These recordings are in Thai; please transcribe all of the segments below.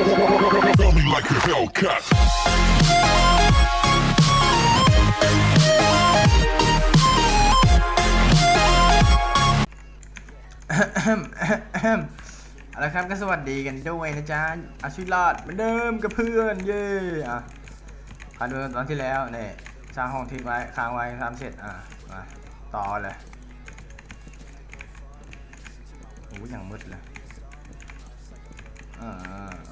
Throw me like a Hellcat. เอาละครับก็สวัสดีกันด้วยนะจ๊ะอาชีพรอดเหมือนเดิมกับเพื่อนเย่อะผ่านเดิมตอนที่แล้วเนี่ยสร้างห้องทิ้งไว้ค้างไว้ทำเสร็จอะมาต่อเลยโอ้ยอย่างมืดเลยอ่า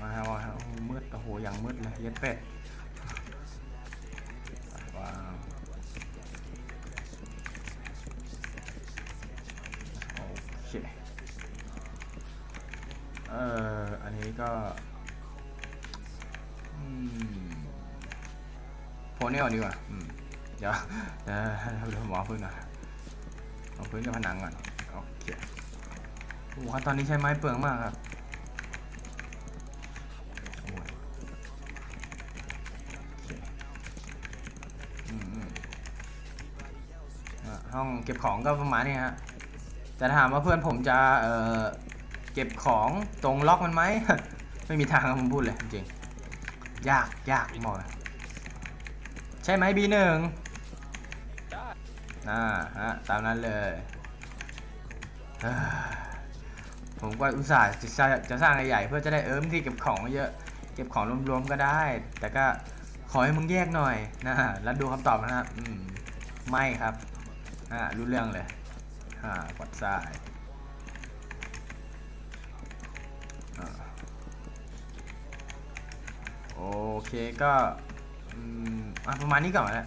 มาฮะมาฮะมืดโอ้โหอย่างมืดเลยเย็ดเป็ดว้าวโอเคเอ่ออันนี้ก็อืมโพนี่ก่อนดีกว่าอืมเดี๋ยวเดี๋ยวเดี๋ยวหมอพื้นก่อนเอาพื้นกับผนังก่อนโอเคโอ้โหตอนนี้ใช้ไม้เปลืองมากครับ ห้องเก็บของก็ประมาณนี้ฮะจะถามว่าเพื่อนผมจะเออเก็บของตรงล็อกมันไหม ไม่มีทางครับผมพูดเลยจริงยากยากบอกใช่ไหมบีหนึ่งอ่าฮะตามนั้นเลยผมก็อุตส่าห์จะสร้างจะสร้างใหญ่ๆเพื่อจะได้เอิมที่เก็บของเยอะเก็บของรวมๆก็ได้ แต่ก็ขอให้มึงแยกหน่อยนะฮะแล้วดูคำตอบนะครับไม่ครับ ฮะรู้เรื่องเลยห้ากดซ้ายโอเคก็อะประมาณนี้ก่อนแหละ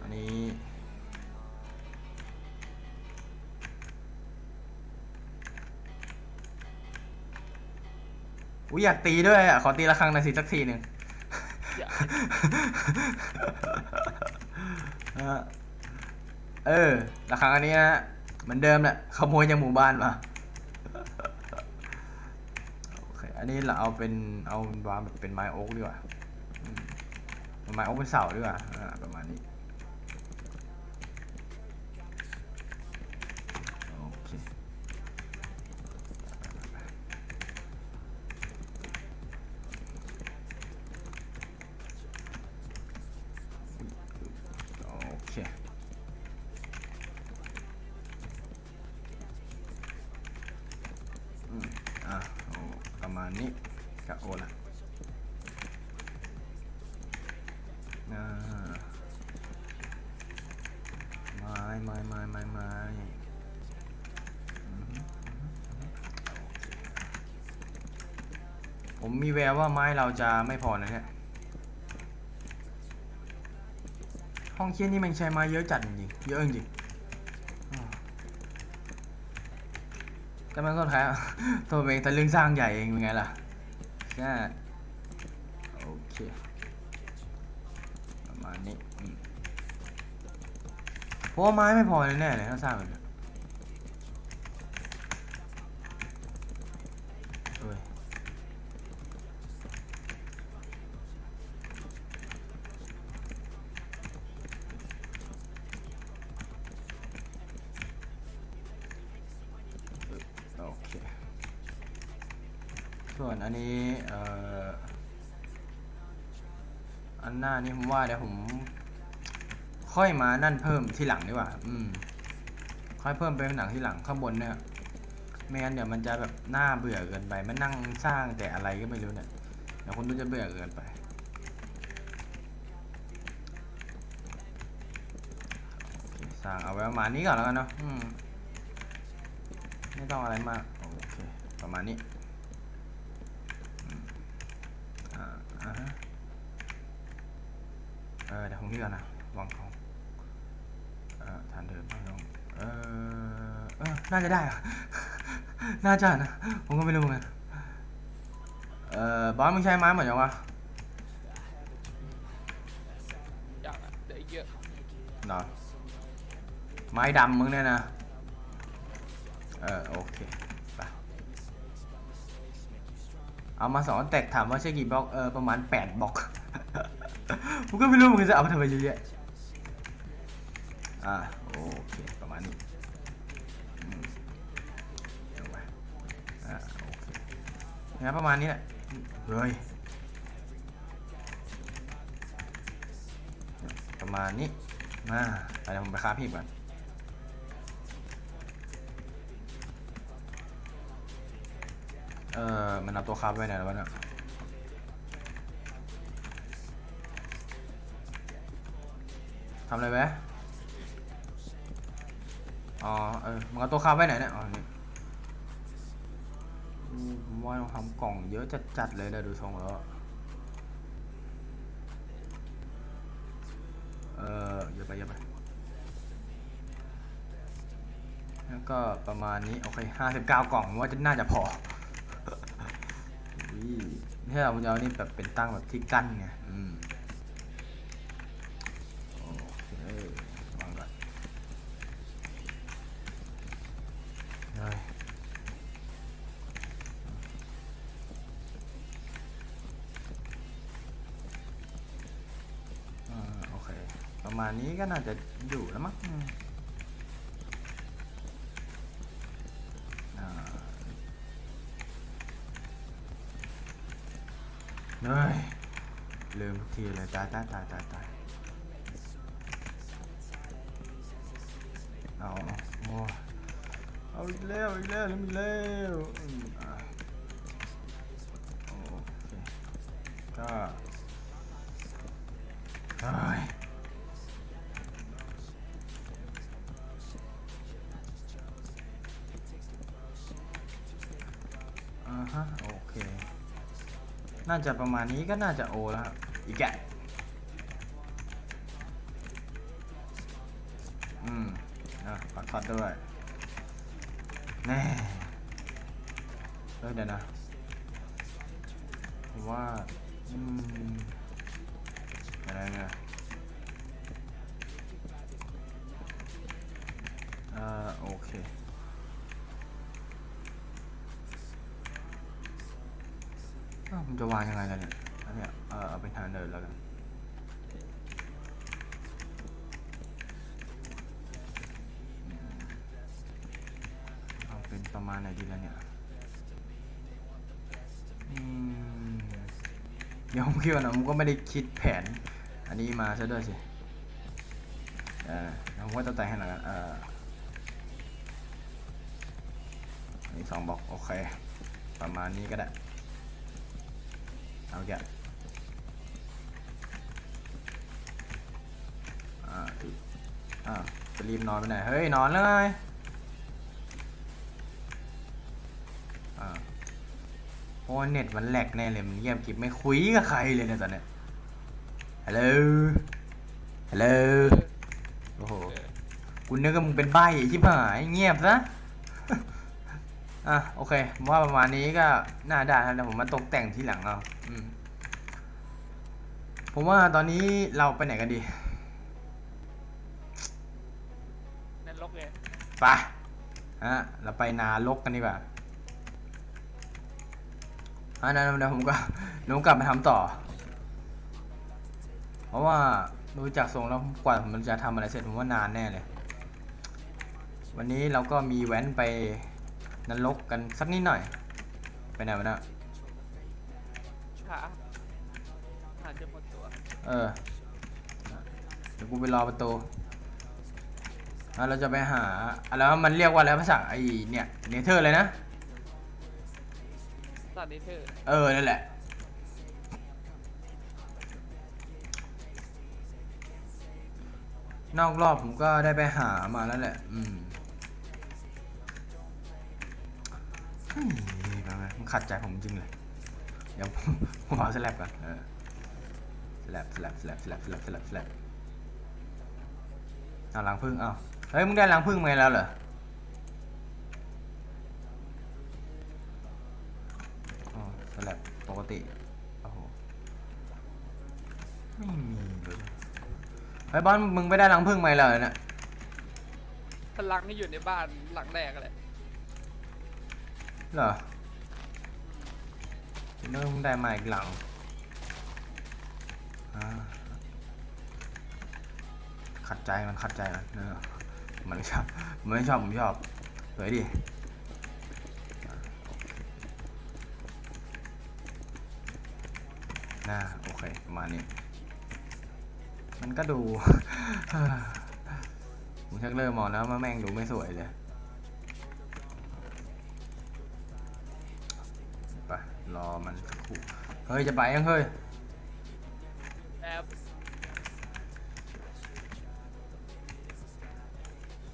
อันนี้ อุ้ยอยากตีด้วยอะ ขอตีละครั้งหน่อยสิสักทีหนึ่งเออเออละครั้งอันนี้นะเหมือนเดิมแหละขโมยจากหมู่บ้านมาโอเคอันนี้เราเอาเป็นเอาวางแบบเป็นไม้โอ๊กดีกว่าอืมไม้โอ๊กเป็นเสาดีกว่าอ่าประมาณนี้โอเค โอเค อืม อะโอ้ประมาณนี้กับโอละอ่าไม้ไม้ไม้ไม้ไม้อืมอืมอืมโอเคผมมี แววว่าไม้เราจะไม่พอนะเนี่ยห้องเคียนนี่มันใช้ไม้เยอะจัดจริงเยอะจริงแต่มันก็แท้ตัวเองแต่เรื่องสร้างใหญ่เองเป็นไงล่ะใช่โอเคประมาณนี้เพราะไม้ไม่พอแน่เลยถ้าสร้างแบบนี้เอ้ย โอเค ส่วนอันนี้เอ่อ อัน หน้านี่ผมว่าเดี๋ยวผม ค่อยมานั่นเพิ่มที่หลังดีกว่า อืม ค่อยเพิ่มเป็นหนังที่หลังข้างบนเนี่ยไม่งั้นเดี๋ยวมันจะแบบหน่าเบื่อเกินไปมันนั่งสร้างแต่อะไรก็ไม่รู้เนี่ยเดี๋ยวคนดูจะเบื่อเกินไป สร้างเอาไว้ประมาณนี้ก่อนแล้วกันเนาะอืมไม่ต้องอะไรมาก โอเค ประมาณนี้อืมอ่าอ่าฮะเออเดี๋ยวผม นี่ก่อนนะวางของเอ่อฐานเดิมไม่ลงเออเออน่าจะได้อะน่าจะนะ ผมก็ไม่รู้เหมือนกันเออบอสมึงใช้ไม้เหมือนยังวะอย่างอะเดี๋ยวอีกเยอะเหรอไม้ดำมึงเนี่ยนะ เออโอเคไปเอามาสองแตกถามว่าใช่กี่บล็อก เออประมาณแปดบล็อก ผมก็ไม่รู้เหมือนกันจะเอามาทำไมเยอะแยะอ่าโอเคประมาณนี้อืมเอาไปอ่าโอเคงั้นประมาณนี้แหละเฮ้ยประมาณนี้มาไปเดี๋ยวผมไปค้าพี่ก่อนเออมันเอาตัวคาร์บไว้ไหนแล้ววะเนี่ย ทำอะไรไว้อ๋อ เออมันเอาตัวคาร์บไว้ไหนเนี่ย อ๋อนี่อืมผมว่าต้องทำกล่องเยอะจัดๆเลยนะดูทรงแล้วอะเออเยอะไปเยอะไป แล้วก็ประมาณนี้ โอเคห้าสิบเก้ากล่องผมว่าจะน่าจะพออุ้ยถ้าเราจะเอานี่แบบเป็นตั้งแบบที่กั้นไง อืม โอเควางก่อนเฮ้ยอ่าโอเค ประมาณ นี้ก็น่าจะอยู่แล้วมั้งเฮ้ยลืมทุกทีเลยตายตายตายตายตายเอาเอาโอ้เอาอีกแล้วอีกแล้วลืมอีกแล้วอืมอะโอเคก็ น่าจะประมาณนี้ก็น่าจะโอแล้วครับ อีกแกะอืมนะปักทอดด้วย แน่เฮ้ยเดี๋ยวนะว่า มันจะวางยังไงล่ะเนี่ยอันเนี้ยเออเอาเป็นทางเดินแล้วกันเอาเป็นประมาณไหนดีล่ะเนี่ยเดี๋ยวผมคิดว่านะผมก็ไม่ได้คิดแผน อันนี้มาซะด้วยสิเออแล้วผมก็จะแต่งให้หน่อยเออนี่สองบอกโอเค ประมาณนี้ก็ได้ เอาแกะอ่าอีกอ่าจะรีบนอนไปไหน เฮ้ย นอนเลยอ่าโอ้เน็ตมันแหลกแน่เลย มันเงียบกริบไม่คุยกับใครเลยเนี่ยตอนเนี้ยฮัลโหล ฮัลโหล โอ้โหเออกูนึกว่ามึงเป็นใบ้ชิบหายเงียบซะ อะโอเคผมว่าประมาณนี้ก็น่าได้ครับเดี๋ยวผมมาตกแต่งทีหลังเอาอืมผมว่าตอนนี้เราไปไหนกันดีนั่นลกไงไปฮะเราไปนาลกกันดีกว่าอันนั้นเดี๋ยวผมก็เดี๋ยวผมกลับไปทำต่อ เพราะว่าดูจากทรงแล้วกว่าผมจะทำอะไรเสร็จผมว่านานแน่เลย วันนี้เราก็มีแว้นไป นรกกันสักนิดหน่อย ไปไหนวะเนะขาขาจะหมดตัว เออ เดี๋ยวกูไปรอประตูอะเราจะไปหาอะไรวะมันเรียกว่าอะไรภาษาไอ้เนี่ยเนเธอร์เลยนะสัตว์นิเธอร์ เออ นั่นแหละนอกรอบผมก็ได้ไปหามาแล้วแหละ อืม มันขัดใจผมจริงเลย เดี๋ยวผมเอาสลับก่อนเออสลับสลับสลับสลับสลับสลับสลับเอาลังพึ่งเอาเฮ้ย มึงได้ลังพึ่งมาแล้วเหรอสลับปกติโอ้โหไม่มีเลยเฮ้ยบอลมึงไม่ได้รังพึ่งไหมเลยเนี่ยพลังที่อยู่ในบ้านหลังแรกอะไร เหรอเริ่มได้มาอีกหลังขัดใจมันขัดใจมันเออมันไม่ชอบมันไม่ชอบผมชอบเฮ้ยดิน่าโอเคประมาณนี้ มันก็ดูผมชักเริ่มมองแล้วว่าแม่งดูไม่สวยเลย ไป รอ มันสักครู่เฮ้ย จะไปยังเฮ้ยแอบ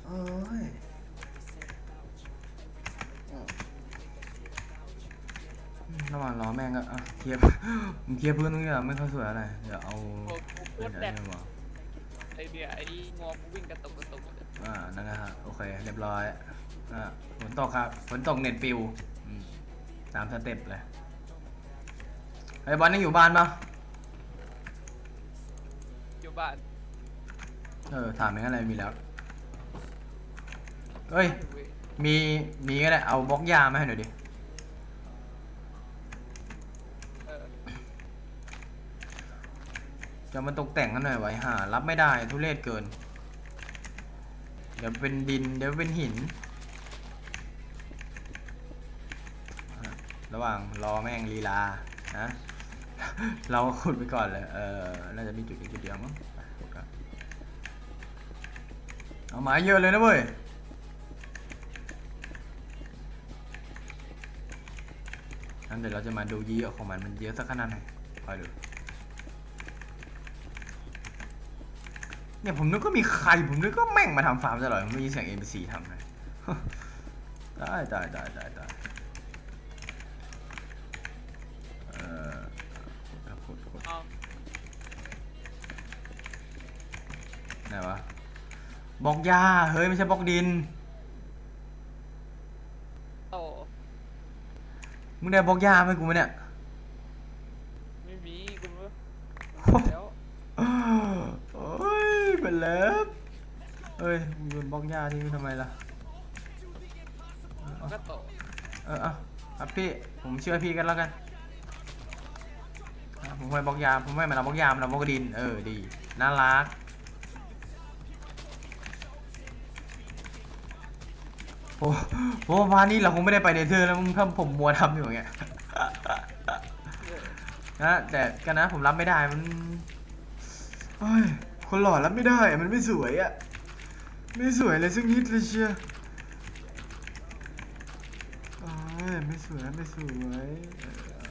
เอ้ยระหว่างรอแม่งก็อะเคลียร์มึงเคลียร์พื้นตรงนี้อะไม่ค่อยสวยอะไรเดี๋ยวเอาโคตรโคเป็นตรอะแดไรดมาไอเดียไอ้งอกูวิ่งกระตุกกระตุกเลยอ่านั่นนะฮะโอเคเรียบร้อยอ่าฝนตกครับฝนตกเน็ตปิวอืมตามสเต็ปเลยไอ้ยบอลยังอยู่บ้านปะอยู่บ้านเออถามอย่างนั้นอะไรมีแล้วเอ้ยเว้ยมีมีก็ได้เอาบล็อกยามาให้หน่อยดิเออจะมาตกแต่งกันหน่อยไว้หารับไม่ได้ทุเรศเกิน เดี๋ยวเป็นดินเดี๋ยวเป็นหินอะระหว่างรอแม่งลีลานะ เราขุดไปก่อนเลยเออน่าจะมีจุดอีกจุดเดียวมั้งเอาไม้เยอะเลยนะเว้ยงั้นเดี๋ยวเราจะมาดูยียของมันมันเยอะสักขนาดไหนคอยดูเนี่ยผมนึกก็มีใคร ผมนึกก็แม่งมาทำฟาร์มตลอดผมไม่ยินเสียง NPC ทำเลยได้ได้ได้ได้ได้ บล็อกยาเฮ้ยไม่ใช่บล็อกดิน โตมึงได้บล็อกยาไหมกูไหมเนี่ยไม่มีกูไม่รู้แล้วโอ้ยเป็นเล็บเอ้ยมึงโยนบล็อกยาที่นี่ทำไมล่ะมันก็โตเออเอาครับพี่ผมเชื่อพี่กันแล้วกันอะผมให้บล็อกยาผมให้มันเอาบล็อกยามันเอาบล็อกดินเออดีน่ารัก โอ้โหพานี่เราคงไม่ได้ไปเนเธอร์แล้วมึงถ้าผมมัวทำอยู่อย่างเงี้ยนะแต่กันนะผมรับไม่ได้มันเฮ้ยคนหล่อรับไม่ได้มันไม่สวยอะไม่สวยเลยสักนิดเลยเชียโอ้ยไม่สวยไม่สวยเออ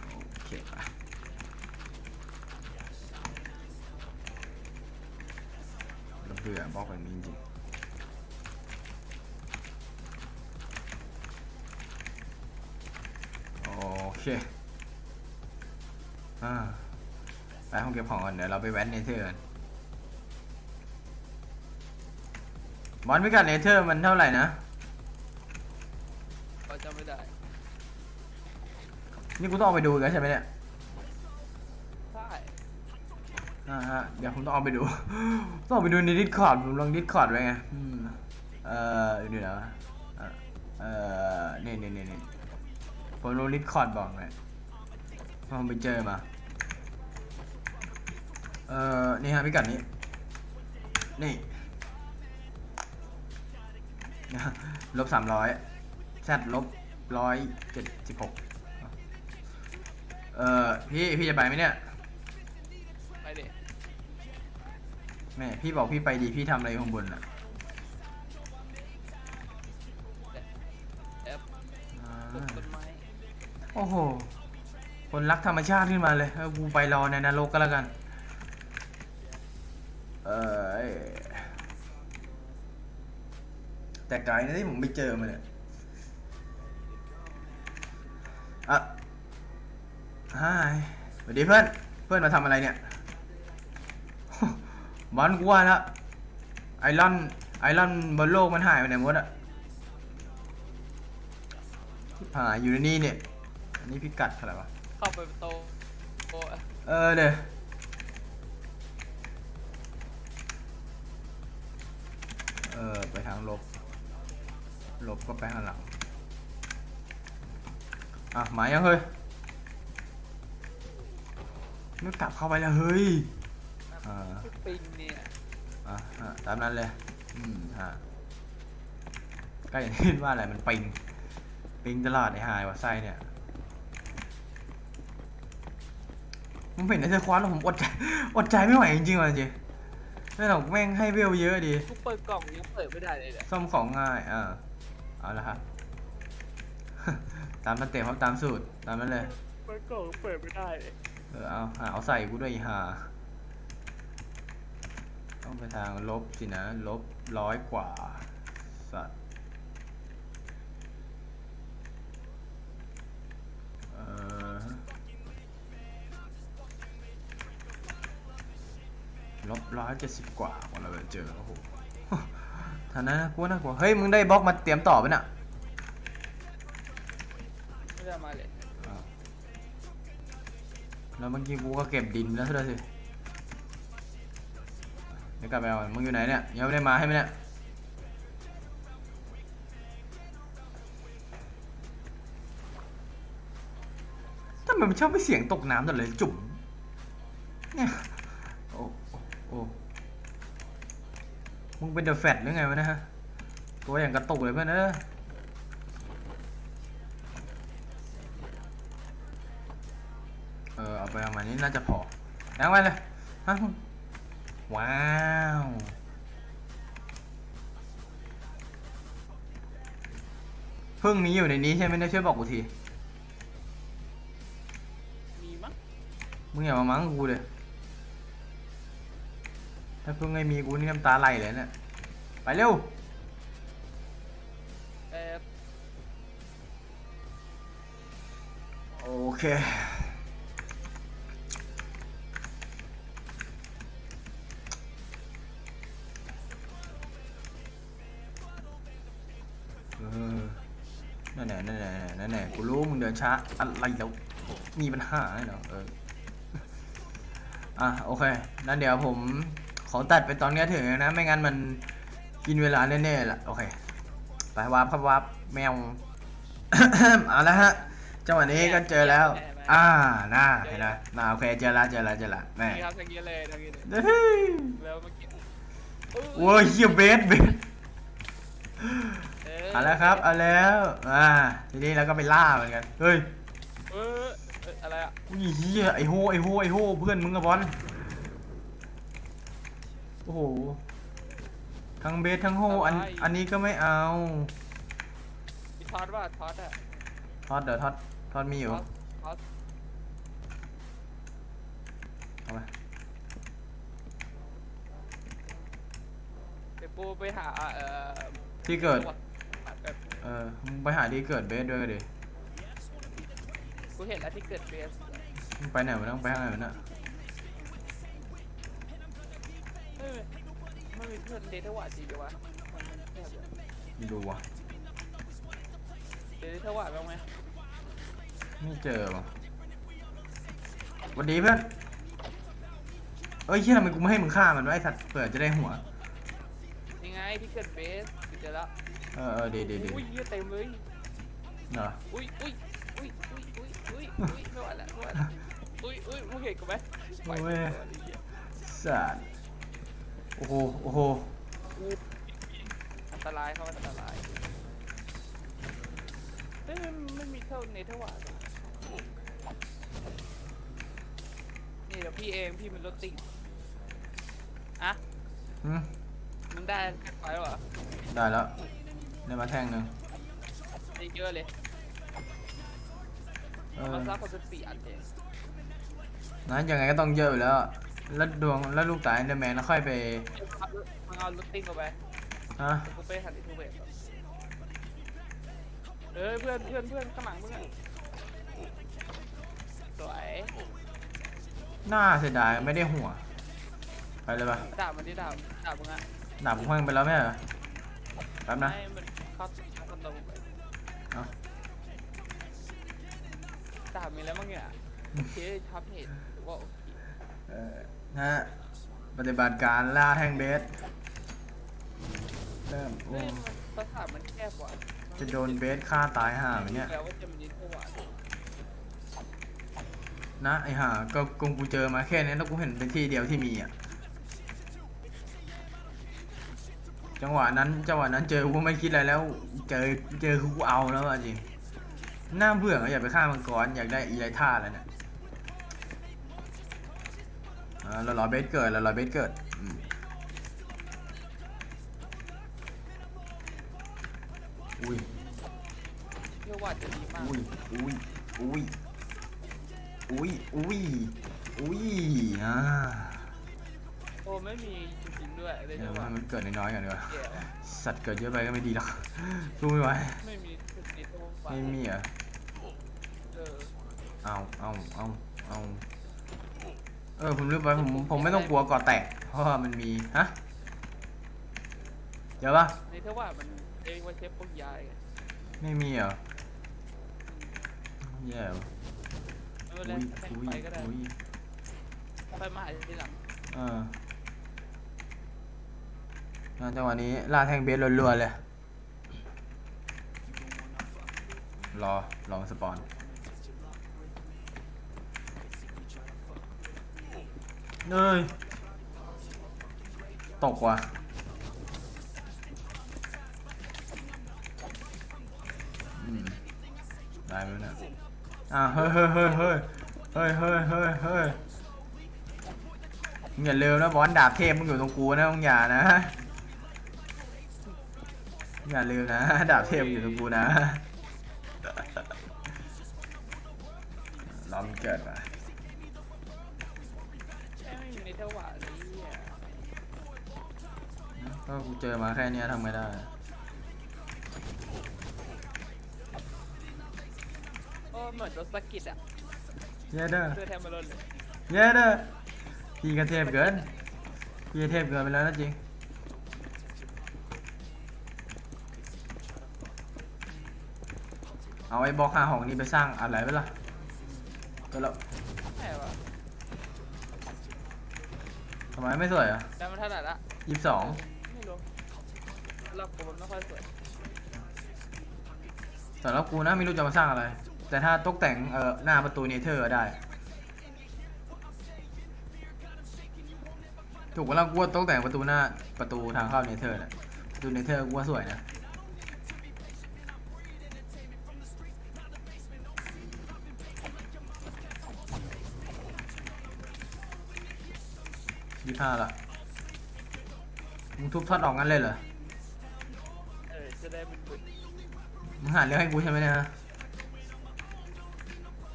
โอเคไปเราเบื่อบล็อกแบบนี้จริงๆ โอ เคอ่าไปห้องเก็บของก่อนเดี๋ยวเราไปแว้นเนเธอร์กันบอลพิกัดเนเธอร์มันเท่าไหร่นะก็จำไม่ได้ นี่กูต้องเอาไปดูอีกันใช่ไหมเนี่ยใช่อ่าฮะเดี๋ยวผมต้องเอาไปดู ต้องเอาไปดูในดิสคอร์ดผมลองดิสคอร์ดไว้ไงอืมเอ่อดูนะเอ่อเอ่อนี่นี่นี่นี่ผ มลงดิสคอร์ดบอกไงผมไปเจอมา เอ่อ นี่ฮะพิกัดนี้ นี่นะฮะลบสามร้อยแซดลบร้อยเจ็ดสิบหกเอ่อ พี่ พี่จะไปไหมเนี่ย ไปดิแม่พี่บอกพี่ไปดี พี่ทำอะไรข้างบนอะ อ้โห คนรักธรรมชาติขึ้นมาเลยกูไปรอในนรกก็แล้วกัน เออเอ้ยแต่ไกลนะที่ผมไปเจอมาเนี่ยอะฮายสวัสดีเพื่อน เพื่อนมาทำอะไรเนี่ยบอลกูว่าแล้วไอรอนไอรอนบนโลกมันหายไปไหนหมดอะหายอยู่ในนี่เนี่ย อันนี้พิกัดเท่าไหร่วะ เข้าไปโตโตเออเดี๋ยวเออ ไปทางลบหลบก็ไปข้างหลัง อะมายังเฮ้ย ไม่กลับเข้าไปแล้วเฮ้ย อ่า ปิงเนี่ยอะอะตามนั้นเลย อืมฮะก็อย่างที่ว่าอะไรมันปิง ปิงตลอดไอ้หายว่ะไส้เนี่ย ผมเห็นไอ้เธอคว้าแล้วผมอดใจอดใจไม่ไหวจริงๆว่ะจริงไม่หรอกแม่งให้เวลเยอะดีกูเปิดกล่องยังเปิดไม่ได้เลยเนี่ยซ่อมของง่ายอ่าเอาละครับ ตามสเต็ปครับตามสูตรตามนั้นเลย เปิดกล่องเปิดไม่ได้เลยเออเอาหาเอาใส่กูด้วยอีห่าต้องไปทางลบสินะลบร้อยกว่าสัตว์เออ ลบร้อยเจ็ดสิบกว่าวันเราไปเจอโอ้โหท่านั้นนะกูว่าน่ากลัวเฮ้ย มึงได้บล็อกมาเตรียมต่อไปน่ะไม่ได้มาเลยอ้าวแล้วเมื่อกี้กูก็เก็บดินแล้วซะด้วยสิเดี๋ยวกลับไปเอามึงอยู่ไหนเนี่ยยังไม่ได้มาให้ไหมเนี่ยทำไมมันชอบไปเสียงตกน้ำตลอดเลยจุ๋ม มึงเป็นเดอะแฟตหรือไงวะเนะฮะ ตัวอย่างกระตุกเลยเพื่อนเออเออเอาไปประมาณนี้น่าจะพอแล้วไปเลยฮะว้าวพึ่งนี้อยู่ในนี้ใช่ไหมเนี่ยช่วยบอกกูที มีมั้งมึงอย่ามามั้งกูเลย ถ้าเพึ่งไม่มีกูนี่น้ำตาไหลเลยเนี่ย ไปเร็ว เออโอเคนั่นแหละนั่นแหละนั่นแหละกูรู้มึงเดินช้าอะไรแล้ว มีปัญหาเหรอเออ อะโอเค นั่นเดี๋ยวผม ขอตัดไปตอนนี้ถึงนะ ไม่งั้นมันกินเวลาแน่ๆล่ะโอเค ไปวาร์ปครับวาร์ปแมวเอาละฮะจังหวะนี้ก็เจอแล้ว อ่าน่าเห็นไหมน่าโอเคเจอละเจอละเจอละแม่นี่ครับทางนี้เลยทางนี้เลยเฮ้ยแล้วเมื่อกี้โว้ยเฮียเบสเบสเออเอาแล้วครับเอาแล้วอ่าทีนี้เราก็ไปล่าเหมือนกันเฮ้ยเออเอออะไรอะอุ้ยเฮียไอโฮไอโฮไอโฮเพื่อนมึงกับบอล โอ้โห ทั้งเบสทั้งโฮอันอันนี้ก็ไม่เอา มีทอดว่าทอดอะทอดเดี๋ยวทอดทอดมีอยู่ทอดทอดเอาไป เดี๋ยวปูไปหาเอ่อที่เกิด แบบเออมึงไปหาที่เกิดเบสด้วยก็ดิกูเห็นแล้วที่เกิดเบสมึงไปไหนวะต้องไปทางไหนวะน่ะ เฮ้ยมันมีเพื่อนเดทวาจริงดีวะมันมันแคบเลยไม่ดูวะเดทวาบ้างไหมไม่เจอวะสวัสดีเพื่อน เอ้ยเฮียทำไมกูไม่ให้มึงฆ่ามันวะไอสัตว์เปิดจะได้หัว ยังไงที่เกิดเบสเจอแล้วเออเออดีดีดีอุ้ยเหี้ยเต็มเลยเหรออุ้ยอุ้ยอุ้ยอุ้ยอุ้ยอุ้ยอุ้ยไม่ไหวแล้วไม่ไหวแล้วอุ้ยอุ้ยมึงเห็นกูไหมไหวโอ้ยตัวนี้เหี้ยสัตว์โอ้โหโอ้โหอันตรายเขาอันตรายเอ้ยมันไม่มีเท่าเนเธอร์วาดอะนี่เดี๋ยวพี่เองพี่มันรถติดอะอืมมึงได้แพ็คไฟแล้วเหรอได้แล้วได้มาแท่งหนึ่งได้เยอะเลยเอเอาอมาซักคนเป็นปีอันเองนั้นยังไงก็ต้องเยอะอยู่แล้ว แล้วดวงแล้วลูกตาเอนเดอร์แมนแล้วค่อยไปมึงเอารถติ้งเข้าไปฮะเดี๋ยวกูไปหันอิทูเบตเอ้ยเพื่อนเพื่อนเพื่อนข้างหลังมึงอะสวยน่าเสียดายไม่ได้หัว ไปเลยปะดาบมันดิดาบดาบมึงอะดาบผมพังไปแล้วไม่ใช่เหรอแป๊บนะให้มันเข้าเข้าคอนโดไปเอาดาบมีแล้วมั้งเนี่ยโอเคทับเหตุว่าโอเคเออ นะฮะปฏิบัติการล่าแท่งเบสเริ่มโอ้เฮ้ยมันประสาทมันแคบกว่าจะโดนเบสฆ่าตายห่าไหมเนี่ยแล้วว่าจะมีนิดหวานนะไอห่าก็กงกูเจอมาแค่นี้แล้วกูเห็นเป็นที่เดียวที่มีอะ จังหวะนั้นจังหวะนั้นเจอกูไม่คิดอะไรแล้ว เจอเจอคือกูเอาแล้วอะจริงน่าเบื่ออะอยากไปฆ่ามังกรอยากได้อีไรท่าแล้วเนี่ยอ่า เรารอเบสเกิดเรารอเบสเกิดอืมอุ้ยเที่ยวหวานจะดีมากอุ้ยอุ้ยอุ้ยอุ้ยอุ้ยอุ้ยอ่าโอ้ไม่มีจริงๆด้วยเลยเดี๋เที่ยยววหวานมันเกิดน้อยๆกันดีกว่าแก่ว่ะสัตว์เกิดเยอะไปก็ไม่ดีหรอกสู้ไม่ไหวไม่มีนิดหวานไม่มีอะเออเอาเอาเอาเอาเออผมลืมไปผมผมไม่ต้องกลัวก่อแตก เพราะว่ามันมี ฮะเจอปะในเที่ยวหวามันเองว่าเชฟพวกยายไม่มีเหรอแย่เป็นไรอุ้ยแต่งอุ้ยไปก็ได้ไปมาทีหลังเออจังหวะนี้ลาแทงเบสรัวๆเลย รอลองสปอน เอ้ยตกว่ะได้ไหมเนี่ยอ่าเฮ้ยเฮ้ยเฮ้ยเฮ้ยเฮ้ยเฮ้ยเฮ้ยเฮ้ยมึงอย่าลืมนะบอลดาบเทพมึงอยู่ตรงกูนะมึงอย่านะ อย่าลืมนะ ดาบเทพมึงอยู่ตรงกูนะรอมเกิดมา ก็กูเจอมาแค่เนี้ยทำไงได้โอ้เหมือนโดนสะกิดอะเย้เด้อเพื่อแทนมาลนเลยเย้เด้อพี่ก็เทพเกินพี่เทพเกินไปแล้วนะจริงเอาไอ้บล็อกหาของนี้ไปสร้างอะไรไปล่ะก็แล้วแม่วะทำไมไม่สวยอะแต่มันเท่าไหร่ละยี่สิบสองไม่ รู้เราผมมันไม่ค่อยสวยแต่แล้วกูนะไม่รู้จะมาสร้างอะไร แต่ถ้าตกแต่งเอ่อหน้าประตูเนเธอร์ได้ ถูกว่าเรากูว่าตกแต่งประตูหน้าประตูทางเข้าเนเธอร์นะประตูเนเธอร์กูว่าสวยนะยี่ห้าละมึงทุบท็อตออกงั้นเลยเหรอ มึงหาเรื่องให้กูใช่ไหมเนี่ยฮะ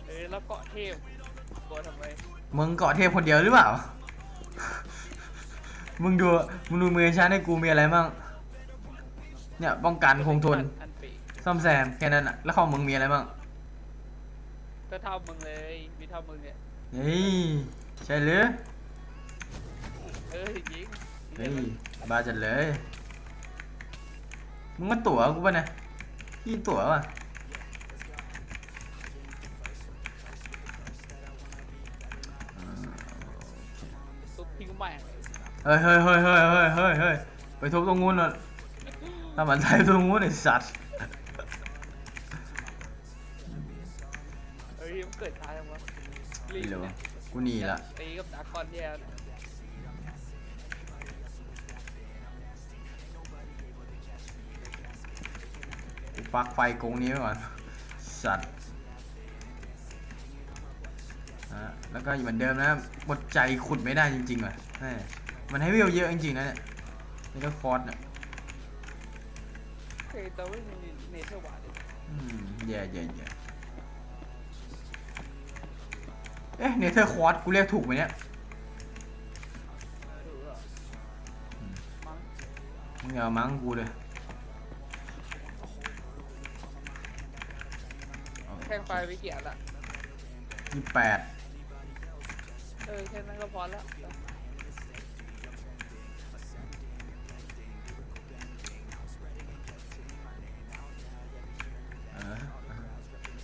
เออแล้วเกาะเทพกลัวทำไมมึงเกาะเทพคนเดียวหรือเปล่า มึงดู มึงดูมือฉันให้กูมีอะไรบ้าง เนี่ยป้องกันคงทน อันปีซ่อมแซมแค่นั้นอะแล้วของมึงมีอะไรบ้าง ก็เท่ามึงเลยมีเท่ามึงเนี่ยเฮ้ยใช่หรือเออยิงเฮ้ยบ้าจัดเลย มึงมาตั๋วกูป่ะเนี่ย ยี่ตั๋วป่ะตุ๊บทิ้งแม่งเลยเฮ้ยเฮ้ยเฮ้ยเฮ้ยเฮ้ยเฮ้ยเฮ้ยไปทุบตรงงูนหน่อยถ้ามันไทยตรงงูนไอ้สัตว์เฮ้ยมันเกิดช้าจังวะไม่นรู้เนี่ยกูหนีละตีกับดาร์คอนแย่เนี่ย ปลักไฟกรงนี้ไว้ก่อน สัตว์อะแล้วก็เหมือนเดิมนะหมดใจขุดไม่ได้จริงๆว่ะแม่มันให้วิวเยอะจริงๆนะเนี่ยนี่ก็คอร์สเนี่ยเคยแต่ว่ามีเนเธอร์วาร์ดเลยอืมแย่แย่แย่เอ๊ะเนเธอร์คอร์สกูเรียกถูกไหมเนี่ยดูเหรอมั้งมึงอย่ามั้งกูเลย แข่งไฟไปเกียรละยี่แปดเออแค่นั้นก็พอละ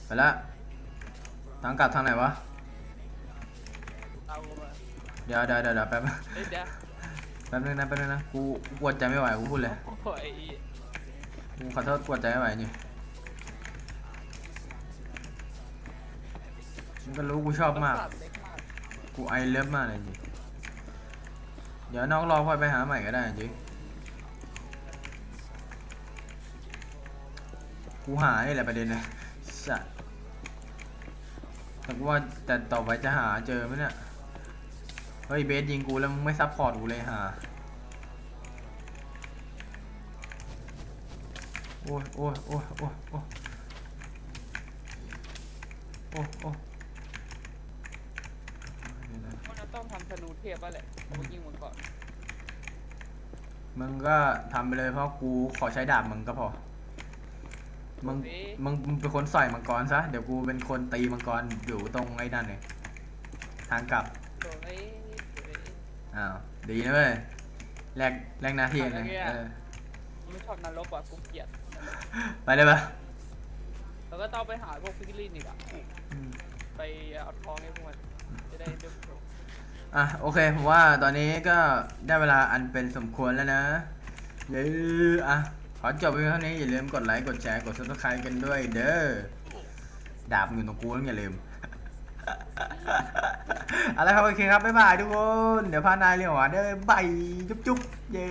ไปละทางกลับทางไหนวะ เอามาเดี๋ยวเดี๋ยวเดี๋ยวเดี๋ยวแป๊บเอ้ยเดี๋ยวแป๊บนึงนะแป๊บนึงนะ กูกูกดใจไม่ไหวกูพูดเลย โอ้ยกูขอโทษกดใจไม่ไหวนี่เมึงก็รู้กูชอบมากประสทเล็กมาก กูไอเลิฟมากเลยจริงเดี๋ยวน้องรอพลอยไปหาใหม่ก็ได้จริงกูหานี่แหละประเด็นเลยสัสแต่กูว่าแต่ต่อไปจะหาเจอไหมเนี่ย เฮ้ยเบสยิงกูแล้วมึงไม่ซัพพอร์ตกูเลยหาโอ้ยโอ้ยโอ้ยโอ้ยโอ้ยโอ้ยโอ้ยเดี๋ยวนะ มันจะ ต้องทำธนูเทพป่ะแหละเอาไปยิงมันก่อนมึงก็ทำไปเลยเพราะกูขอใช้ดาบมึงก็พอ มึงมึงมึงเป็นคนใส่มังกรซะ เดี๋ยวกูเป็นคนตีมังกรอยู่ตรงไอ้นั่นเนี่ยทางกลับโดนไอ้โดนไอ้อ้าวดีนะเว้ยแลกแลกหน้าที่กันเลยทำอะไรเนี่ยเออไม่ชอบนรกว่ะกูเกลียด ไปเลยปะแล้วก็ต้องไปหาพวกฟิกลินอีกอะอืมไปเอาทองให้พวกมันจะได้เดือดร้อน อะโอเคผมว่าตอนนี้ก็ได้เวลาอันเป็นสมควรแล้วนะเย้อะขอจบเพียงเท่านี้อย่าลืมกดไลค์กดแชร์กด subscribe กันด้วยเด้อดาบมึงอยู่ตรงกูต้องอย่าลืมอะไรครับโอเคครับบ๊ายบายทุกคน เดี๋ยวพานายเรียกว่าเด้อบายจุ๊บจุ๊บเย้